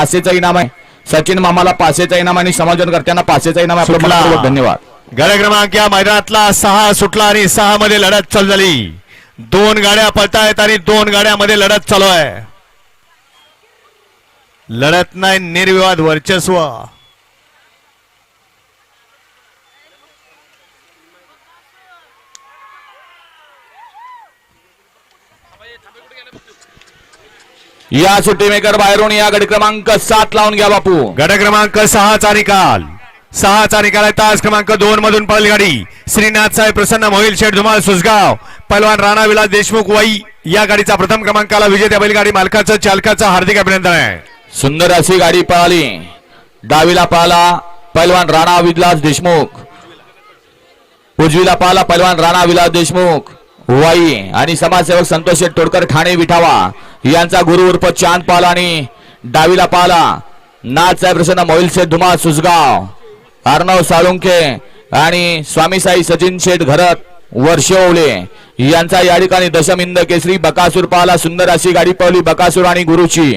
पाचशेचा इनाम आहे. सचिन मामाला पाचशेचा इनाम आणि समाजनकर्त्यांना पाचशेचा इनाम आहे. आपलं धन्यवाद. गड क्रमांक या मैदानातला सहा सुटला आणि सहा मध्ये लढत चालू झाली. दोन गाड्या पळतायत आणि दोन गाड्यामध्ये लढत चालू आहे. लढत नाही निर्विवाद वर्चस्व. या सुट्टी मेकर बाहेरून या गडी क्रमांक सात लावून घ्या बापू. गड क्रमांक सहाचा निकाल. सहाचा निकाल आहे तास क्रमांक दोन मधून पळली गाडी श्रीनाथ साहेब प्रसन्न मोहिल शेठ धुमाळ सुसगाव पहलवान राणा विलास देशमुख वाई या गाडीचा प्रथम क्रमांकाला विजेत्या बैलगाडी मालकाचं चालकाचं हार्दिक अभिनंदन आहे. सुंदर अशी गाडी पळाली. डावीला पळाला पैलवान राणा विलास देशमुख. उजवीला पळाला पैलवान राणा विलास देशमुख. वाई आणि समाजसेवक संतोष शेठ तोडकर ठाणे विठावा. यांचा गुरु उर्फ चांद पाल आणि डावीला पाला. नाथसाहेब प्रसन्न मोहिल शेठ धुमा सुसगाव अर्णव साळुंके आणि स्वामी साई सचिन शेठ घरत वर्षवले यांचा या ठिकाणी दशमिंद केसरी बकासूर पाला सुंदर अशी गाडी पावली बकासूर आणि गुरुची.